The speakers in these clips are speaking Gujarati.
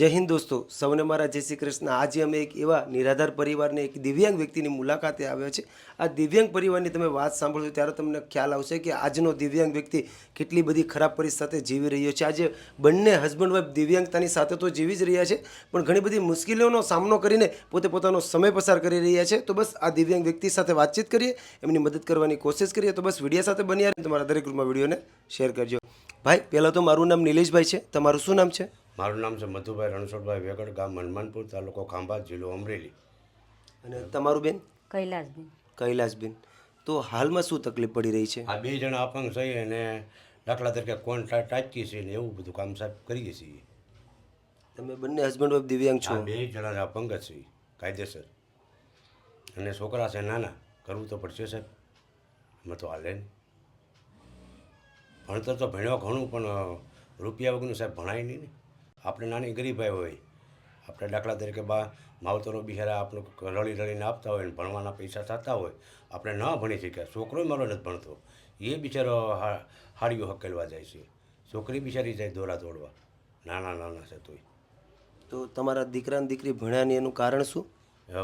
જય હિન્દ દોસ્તો, સૌને મારા જય શ્રી કૃષ્ણ. આજે અમે એક એવા નિરાધાર પરિવારને, એક દિવ્યાંગ વ્યક્તિની મુલાકાતે આવ્યા છે આ દિવ્યાંગ પરિવારની તમે વાત સાંભળશો ત્યારે તમને ખ્યાલ આવશે કે આજનો દિવ્યાંગ વ્યક્તિ કેટલી બધી ખરાબ પરિસ્થિતિ જીવી રહ્યો છે. આજે બંને હસબન્ડ વાઈફ દિવ્યાંગતાની સાથે તો જીવી જ રહ્યા છે, પણ ઘણી બધી મુશ્કેલીઓનો સામનો કરીને પોતે પોતાનો સમય પસાર કરી રહ્યા છે. તો બસ આ દિવ્યાંગ વ્યક્તિ સાથે વાતચીત કરીએ, એમની મદદ કરવાની કોશિશ કરીએ. તો બસ વિડીયા સાથે રહે, તમારા દરેક ગ્રુપમાં વિડીયોને શેર કરજો. ભાઈ, પહેલાં તો મારું નામ નિલેશભાઈ છે. તમારું શું નામ છે? મારું નામ છે મધુભાઈ રણછોડભાઈ વેગડ ગામ હનુમાનપુર તાલુકો ખાંભા જિલ્લો અમરેલી. અને તમારું બેન? કૈલાસબેન. કૈલાસબેન. તો હાલમાં શું તકલીફ પડી રહી છે? આ બે જણા અપંગ છે અને દાખલા તરીકે કોણ ટા- ટાંચીએ છીએ ને એવું બધું કામ સાહેબ કરીએ છીએ. તમે બંને હસબન્ડ વાઈફ દિવ્યાંગ છો? બે જણા અપંગ જ છીએ કાયદેસર. અને છોકરા છે નાના કરવું તો પડશે સાહેબ. એમાં તો હાલે નહીં ભણતર તો ભણ્યો ઘણું પણ રૂપિયા વગરનું સાહેબ ભણાય નહીં ને. આપણે નાની ગરીબાઈ હોય આપણે દાખલા તરીકે બા માવતરો બિચારા આપણું રળી રળીને આપતા હોય ને ભણવાના પૈસા થતા હોય આપણે ન ભણી શક્યા. છોકરો મારો નથી ભણતો. એ બિચારો હા- હાડીઓ હકેલવા જાય છે. છોકરી બિચારી જાય દોરા દોડવા નાના નાના છે તોય. તો તમારા દીકરા દીકરી ભણ્યાની એનું કારણ શું?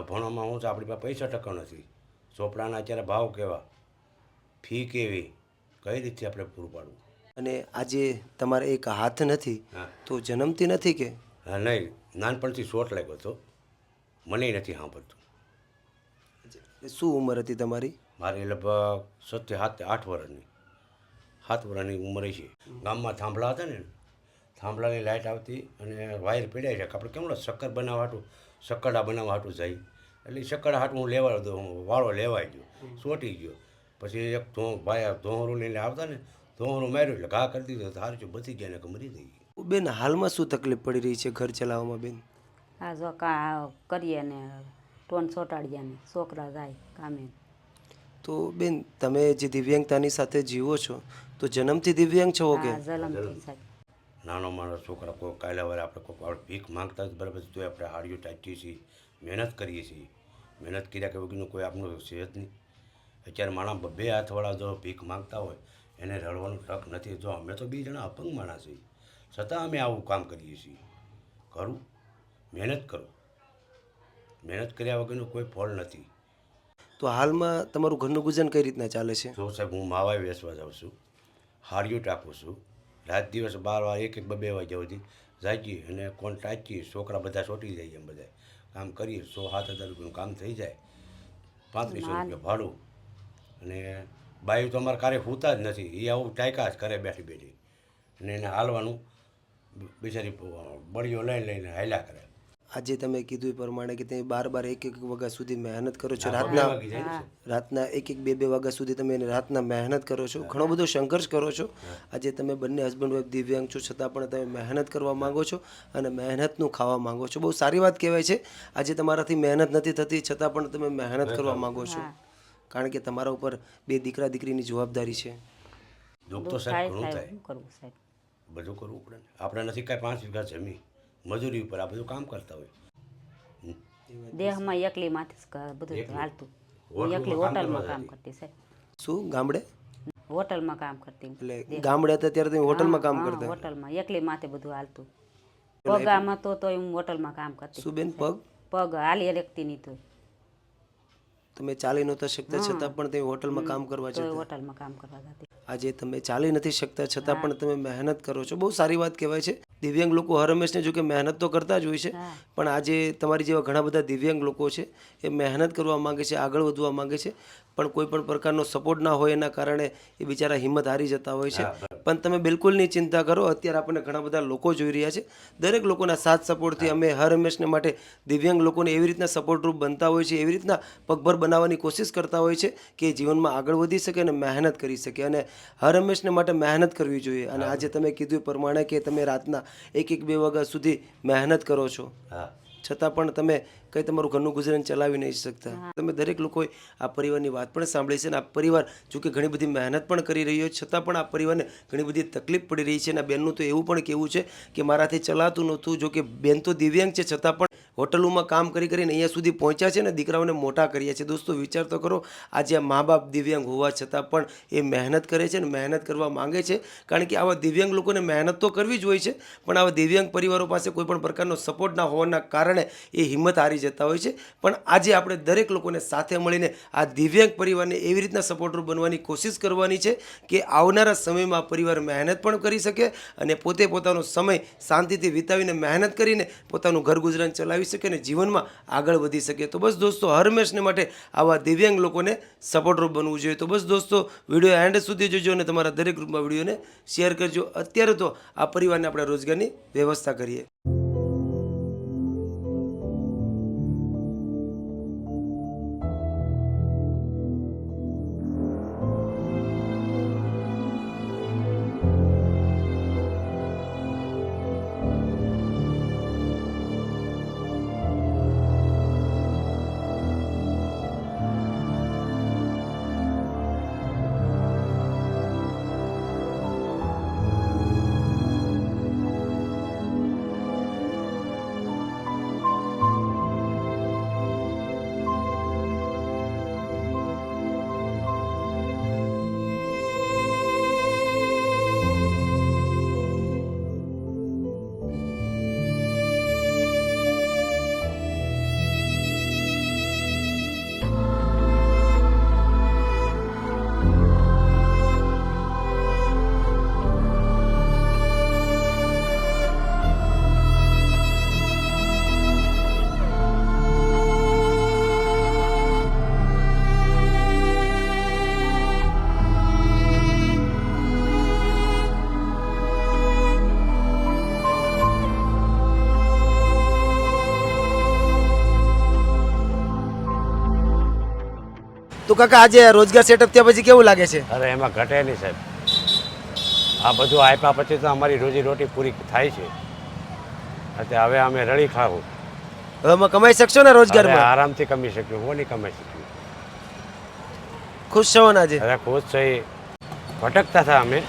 ભણવામાં હું છું આપણી પાસે પૈસા ટકા નથી. ચોપડાના અત્યારે ભાવ કેવા? ફી કેવી? કઈ રીતે આપણે પૂરું પાડવું? અને આજે તમારે એક હાથ નથી તો જન્મથી નથી કે? હા નહીં. નાનપણથી શોટ લાગ્યો હતો. મને નથી સાંભળતું. શું ઉંમર હતી તમારી? મારી લગભગ સત્ય સાત આઠ વર્ષની. સાત વર્ષની ઉંમરે છે. ગામમાં થાંભલા હતા ને થાંભલાની લાઇટ આવતી અને વાયર પીડાય છે. આપણે કેમ શક્કર બનાવવા હાટું શક્કરડા બનાવવા હાટું જાય. એટલે શક્કરડા હાટું હું લેવા દઉં વાળો લેવાઈ ગયો. સોટી ગયો. પછી એક ધો ભાઈ ધોરું લઈને આવતા ને ધોહરું માર્યું એટલે ઘા કરી દીધો હાર છું બચી ગયા કે મરી ગઈ. બેન હાલમાં શું તકલીફ પડી રહી છે ઘર ચલાવવામાં બેન? આ જો કા કરીએ ને ટોન ચોટાડીએ ને છોકરા જાય કામે. તો બેન તમે જે દિવ્યાંગતાની સાથે જીવો છો તો જન્મથી દિવ્યાંગ છો કે? સાહેબ નાનો માણસ છોકરા કોઈ કાલે વારે આપણે કોઈ આપણે ભીખ માંગતા જ બરાબર તો આપણે હાડીઓ ટાંચીએ છીએ મહેનત કરીએ છીએ. મહેનત કર્યા કે વગરનું કોઈ આપણું છે જ નહીં. અત્યારે માણસ બે હાથવાળા જો ભીખ માંગતા હોય એને રડવાનું તક નથી. જો અમે તો બે જણા અપંગ માણસ છીએ. છતાં અમે આવું કામ કરીએ છીએ. કરું? મહેનત કરો. મહેનત કર્યા વગરનું કોઈ ફળ નથી. તો હાલમાં તમારું ઘરનું ગુજન કઈ રીતના ચાલે છે? જો સાહેબ હું માવાય વેસવા જાઉં છું. હાડિયું ટાંકું છું. રાત દિવસ બાર વાર એક એક બે વાગ્યા સુધી જાગીએ અને કોણ ટાંચીએ છોકરા બધા ચોટી જાય એમ બધા કામ કરીએ સો સાત હજાર રૂપિયાનું કામ થઈ જાય. પાંત્રીસો રૂપિયા ભાડું અને બાયું તો અમારે કારે હોતા જ નથી. એ આવું ટાંકા જ કરે બેઠી બેઠી. અને એને હાલવાનું બિચારી બળીઓ લઈને લઈને હાલ્યા કરે. આજે તમે કીધું એ પ્રમાણે કે તમે બાર બાર એક એક વાગ્યા સુધી મહેનત કરો છો. રાતના ને. રાતના એક એક બે બે વાગ્યા સુધી તમે એને રાતના મહેનત કરો છો. ઘણો બધો સંઘર્ષ કરો છો. આજે તમે બંને હસબન્ડ વાઈફ દિવ્યાંગ છો છતાં પણ તમે મહેનત કરવા માંગો છો અને મહેનતનું ખાવા માગો છો. બહુ સારી વાત કહેવાય છે. આજે તમારાથી મહેનત નથી થતી છતાં પણ તમે મહેનત કરવા માંગો છો. કારણ કે તમારા ઉપર બે દીકરા દીકરીની જવાબદારી છે. દુઃખ તો સાહેબ ઘણું થાય થાય. કરવું સાહેબ. બધું કરવું પડે ને. આપણે નથી કાંઈ પાંચ વીઘા જમી મજૂરી ઉપર આ બધું કામ કરતા હોય. દેહમાં એકલી માથે બધું હાલતું. એકલી હોટલમાં કામ કરતી સાહેબ. શું ગામડે? હોટલમાં કામ કરતી એટલે ગામડે હતા ત્યારે તમે હોટલમાં કામ કરતા. હોટલમાં. એકલી માથે બધું હાલતું. પગામાં તો તોય હું હોટલમાં કામ કરતી. શું બેન પગ? પગ હાલી હરેકતી નહીં તોય. તમે ચાલી નહોતા શકતા છતાં પણ તમે હોટલમાં કામ કરવા જતા. હોટલમાં કામ કરવા જતી. આજે તમે ચાલી નથી શકતા છતાં પણ તમે મહેનત કરો છો. બહુ સારી વાત કહેવાય છે. દિવ્યાંગ લોકો હર હંમેશને જો કે મહેનત તો કરતા જ હોય છે પણ આજે તમારી જેવા ઘણા બધા દિવ્યાંગ લોકો છે એ મહેનત કરવા માંગે છે આગળ વધવા માંગે છે. પણ કોઈ પણ પ્રકારનો સપોર્ટ ના હોય એના કારણે એ બિચારા હિંમત હારી જતા હોય છે. પણ તમે બિલકુલ નહીં ચિંતા કરો અત્યારે આપણને ઘણા બધા લોકો જોઈ રહ્યા છે. દરેક લોકોના સાથ સપોર્ટથી અમે હર હંમેશને માટે દિવ્યાંગ લોકોને એવી રીતના સપોર્ટરૂપ બનતા હોય છે એવી રીતના પગભર બનાવવાની કોશિશ કરતા હોય છે કે જીવનમાં આગળ વધી શકે અને મહેનત કરી શકે અને હર હંમેશને માટે મહેનત કરવી જોઈએ. અને આજે તમે કીધું એ પ્રમાણે કે તમે રાતના એક એક બે વાગ્યા સુધી મહેનત કરો છો. હા. છતાં પણ તમે કંઈ તમારું ઘરનું ગુજરાન ચલાવી નહીં શકતા. તમે દરેક લોકોએ આ પરિવારની વાત પણ સાંભળી છે અને આ પરિવાર જોકે ઘણી બધી મહેનત પણ કરી રહ્યો છે છતાં પણ આ પરિવારને ઘણી બધી તકલીફ પડી રહી છે અને આ બેનનું તો એવું પણ કહેવું છે કે મારાથી ચલાતું નહોતું જો કે બેન તો દિવ્યાંગ છે છતાં પણ હોટલોમાં કામ કરી કરીને અહીંયા સુધી પહોંચ્યા છે ને દીકરાઓને મોટા કર્યા છે. દોસ્તો, વિચાર તો કરો, આજે આ મા બાપ દિવ્યાંગ હોવા છતાં પણ એ મહેનત કરે છે ને મહેનત કરવા માંગે છે. કારણ કે આવા દિવ્યાંગ લોકોને મહેનત તો કરવી જ હોય છે, પણ આવા દિવ્યાંગ પરિવારો પાસે કોઈ પણ પ્રકારનો સપોર્ટ ના હોવાના કારણે એ હિંમત હારી જતા હોય છે. પણ આજે આપણે દરેક લોકોને સાથે મળીને આ દિવ્યાંગ પરિવારને એવી રીતના સપોર્ટરૂપ બનવાની કોશિશ કરવાની છે કે આવનારા સમયમાં પરિવાર મહેનત પણ કરી શકે અને પોતે પોતાનો સમય શાંતિથી વિતાવીને મહેનત કરીને પોતાનું ઘર ગુજરાન ચલાવી શકે અને જીવનમાં આગળ વધી શકે. તો બસ દોસ્તો, હરમેશને માટે આવા દિવ્યાંગ લોકોને સપોર્ટરૂપ બનવું જોઈએ. તો બસ દોસ્તો વીડિયો એન્ડ સુધી જોજો અને તમારા દરેક ગ્રુપમાં વિડીયોને શેર કરજો. અત્યારે તો આ પરિવારને આપણે રોજગારની વ્યવસ્થા કરીએ. તો કાકા આજે રોજગાર સેટઅપ થયા પછી કેવું લાગે છે? અરે એમાં ઘટે નહીં સાહેબ. આ બધું આપ્યા પછી તો અમારી રોજી રોટી પૂરી થાય છે. એટલે હવે અમે રળી ખાવું. હવે અમે કમાઈ શકશો ને અરે રોજગારમાં આરામથી કમાઈ શક્યું હું નહીં કમાઈ શક્યું ખુશ છો ને આજે? હવે ખુશ થઈ ભટકતા હતા અમે.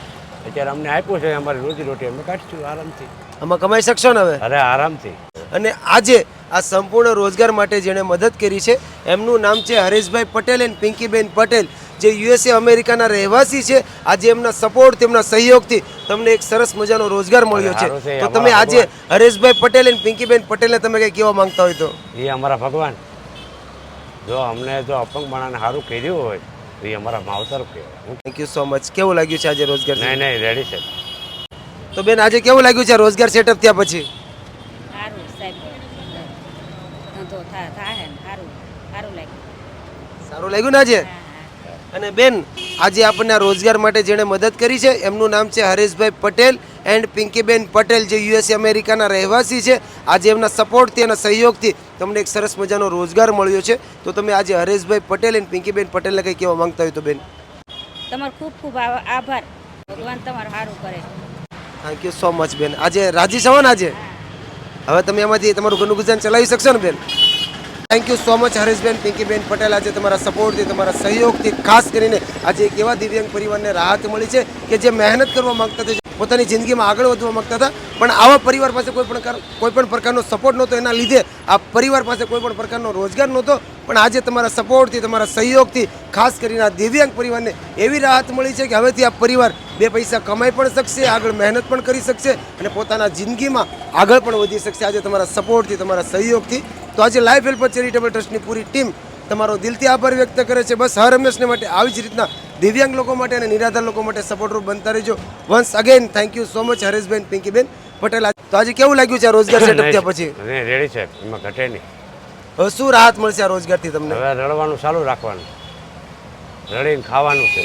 અત્યારે અમને આપ્યું છે અમારી રોજી રોટી. અમે કાઢીશું આરામથી. અમે કમાઈ શકશો ને હવે? અરે આરામથી. અને આજે આ સંપૂર્ણ રોજગાર માટે જેણે મદદ કરી છે. એમનું નામ છે હરેશભાઈ પટેલ એન્ડ પિંકીબેન પટેલ જે યુએસએ અમેરિકાના રહેવાસી છે. આજે એમના સપોર્ટ તેમના સહયોગથી તમને એક સરસ મજાનો રોજગાર મળ્યો છે. તો તમે આજે હરેશભાઈ પટેલ એન્ડ પિંકીબેન પટેલને તમે કંઈ કહેવા માંગતા હોય તો? એ અમારા ભગવાન. જો અમને જો અપંગ માણાને સારું કર્યું હોય તો એ અમારા માવતર કહેવાય. થેન્ક યુ સો મચ કેવું લાગ્યું છે આજે રોજગાર? નહીં નહીં રેડી છે. તો બેન આજે કેવું લાગ્યું છે રોજગાર સેટઅપ થયા પછી સારું સાહેબ થાય ને સારું સારું લાગ્યું. સારું લાગ્યું ને આજે? અને બેન આજે આપણને રોજગાર માટે જેણે મદદ કરી છે એમનું નામ છે હરેશભાઈ પટેલ એન્ડ પિંકીબેન પટેલ જે યુએસ અમેરિકાના રહેવાસી છે. આજે એમના સપોર્ટથી અને સહયોગથી તમને એક સરસ મજાનો રોજગાર મળ્યો છે. તો તમે આજે હરેશભાઈ પટેલ એન્ડ પિંકીબેન પટેલને કંઈ કહેવા માંગતા હોય તો બેન? તમારો ખૂબ ખૂબ આભાર. ભગવાન તમારું સારું કરે. થેન્ક યુ સો મચ બેન. આજે રાજી છો ને આજે? હવે તમે એમાંથી તમારું ઘરનું ગુજરાન ચલાવી શકશો ને બેન? Thank you so much Hareshben Pinkiben Patel આજે તમારા સપોર્ટથી તમારા સહયોગથી, ખાસ કરીને આજે એક એવા દિવ્યાંગ પરિવારને રાહત મળી છે કે જે મહેનત કરવા માંગતા હતા પોતાની જિંદગીમાં આગળ વધવા માંગતા હતા. પણ આવા પરિવાર પાસે કોઈ પણ કોઈ પણ પ્રકારનો સપોર્ટ નહોતો. એના લીધે આ પરિવાર પાસે કોઈ પણ પ્રકારનો રોજગાર નહોતો. પણ આજે તમારા સપોર્ટથી તમારા સહયોગથી, ખાસ કરીને આ દિવ્યાંગ પરિવારને એવી રાહત મળી છે કે હવેથી આ પરિવાર બે પૈસા કમાઈ પણ શકશે, આગળ મહેનત પણ કરી શકશે અને પોતાના જિંદગીમાં આગળ પણ વધી શકશે. આજે તમારા સપોર્ટથી તમારા સહયોગથી તો આજે લાઈફ હેલ્પર ચેરિટેબલ ટ્રસ્ટની પૂરી ટીમ તમારો દિલથી આભાર વ્યક્ત કરે છે. બસ હર હંમેશને માટે આવી જ રીતના દિવ્યાંગ લોકો માટે અને નિરાધાર લોકો માટે સપોર્ટરૂપ બનતા રહેજો. Once again thank you so much Hareshben Pinkiben Patel. તો આજે કેવું લાગ્યું છે રોજગાર સેટઅપ થયા પછી? રેડી છે. એમાં ઘટે નહીં. હવે શું રાહત મળશે આ રોજગારથી તમને? હવે રડવાનું ચાલુ રાખવાનું. રડીને ખાવાનું છે.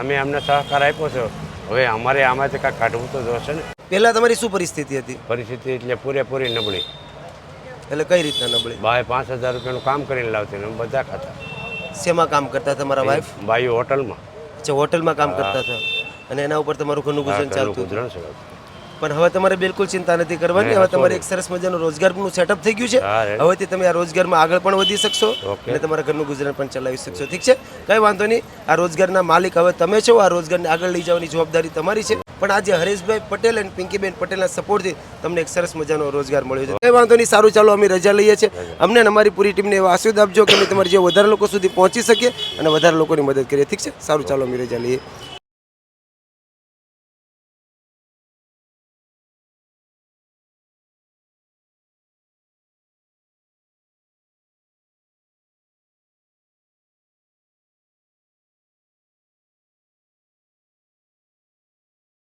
અમે અમને સહકાર આપ્યો છે. હવે અમારે આમાંથી કાંઈ કાઢવું તો જોશે ને. પહેલા તમારી શું પરિસ્થિતિ હતી? પરિસ્થિતિ એટલે પૂરેપૂરી નબળી. એટલે કઈ રીતના નબળી? બાય પાંચ હજાર રૂપિયાનું કામ કરીને લાવતી ને બધા ખાતા. શેમાં કામ કરતા તમારા વાઈફ ભાઈ હોટલમાં. અચ્છા હોટલમાં કામ કરતા હતા. અને એના ઉપર તમારું ઘરનું ગુજરાન ચાલતું હતું. પણ હવે તમારે બિલકુલ ચિંતા નથી કરવાની. હવે તમારે એક સરસ મજાનું રોજગારનું સેટઅપ થઈ ગયું છે. હવેથી તમે આ રોજગારમાં આગળ પણ વધી શકશો અને તમારા ઘરનું ગુજરાન પણ ચલાવી શકશો. ઠીક છે? કંઈ વાંધો નહીં. આ રોજગારના માલિક હવે તમે છો. આ રોજગારને આગળ લઈ જવાની જવાબદારી તમારી છે. પણ આજે હરેશભાઈ પટેલ અને પિંકીબેન પટેલના સપોર્ટથી તમને એક સરસ મજાનો રોજગાર મળ્યો છે. કંઈ વાંધો નહીં, સારું ચાલો અમે રજા લઈએ છીએ. અમને અમારી પૂરી ટીમને એવા આશીર્વાદ આપજો કે અમે તમારી જે વધારે લોકો સુધી પહોંચી શકીએ અને વધારે લોકોની મદદ કરીએ. ઠીક છે? સારું, ચાલો અમે રજા લઈએ.